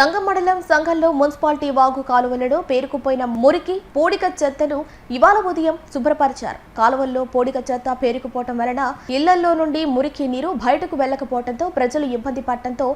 సంఘం మండలం సంఘంలో మున్సిపాలిటీ వాగు కాలువలలో పేరుకుపోయిన మురికి పూడిక చెత్తను ఇవాళ ఉదయం శుభ్రపరిచారు. కాలువల్లో పూడిక చెత్త పేరుకుపోవటం వలన ఇళ్ళలో నుండి మురికి నీరు బయటకు వెళ్ళకపోవడంతో ప్రజలు ఇబ్బంది పడటంతో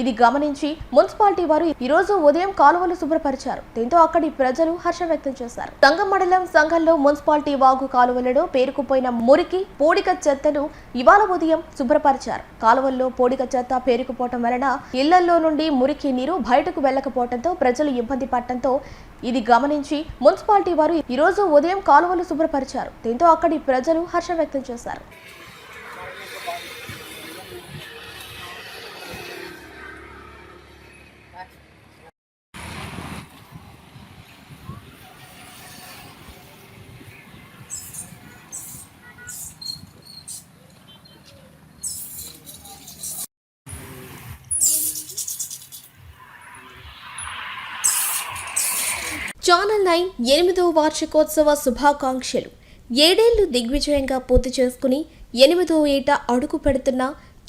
ఇది గమనించి మున్సిపాలిటీ వారు ఈరోజు ఉదయం కాలువలు శుభ్రపరిచారు. దీంతో అక్కడి ప్రజలు హర్షం వ్యక్తం చేశారు. సంగం మండలం సంఘంలో మున్సిపాలిటీ వాగు కాలువలలో పేరుకుపోయిన మురికి పూడిక చెత్తను ఇవాళ ఉదయం శుభ్రపరిచారు. కాలువల్లో పూడిక చెత్త పేరుకుపోవటం వలన ఇళ్ళలో నుండి మురికి నీరు బయటకు వెళ్ళకపోవడంతో ప్రజలు ఇబ్బంది పడటంతో ఇది గమనించి మున్సిపాలిటీ వారు ఈరోజు ఉదయం కాలువలు శుభ్రపరిచారు. దీంతో అక్కడి ప్రజలు హర్షం వ్యక్తం చేశారు. ఛానల్ నైన్ ఎనిమిదవ వార్షికోత్సవ శుభాకాంక్షలు. ఏడేళ్ళు దిగ్విజయంగా పూర్తి చేసుకుని ఎనిమిదవ ఏట అడుగు పెడుతున్న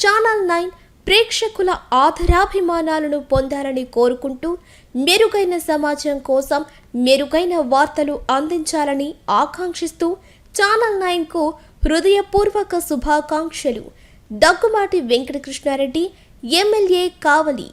ఛానల్ నైన్ ప్రేక్షకుల ఆదరాభిమానాలను పొందాలని కోరుకుంటూ మెరుగైన సమాజం కోసం మెరుగైన వార్తలు అందించాలని ఆకాంక్షిస్తూ ఛానల్ నైన్కు హృదయపూర్వక శుభాకాంక్షలు. దగ్గుమాటి వెంకటకృష్ణారెడ్డి ఎమ్మెల్యే కావలి.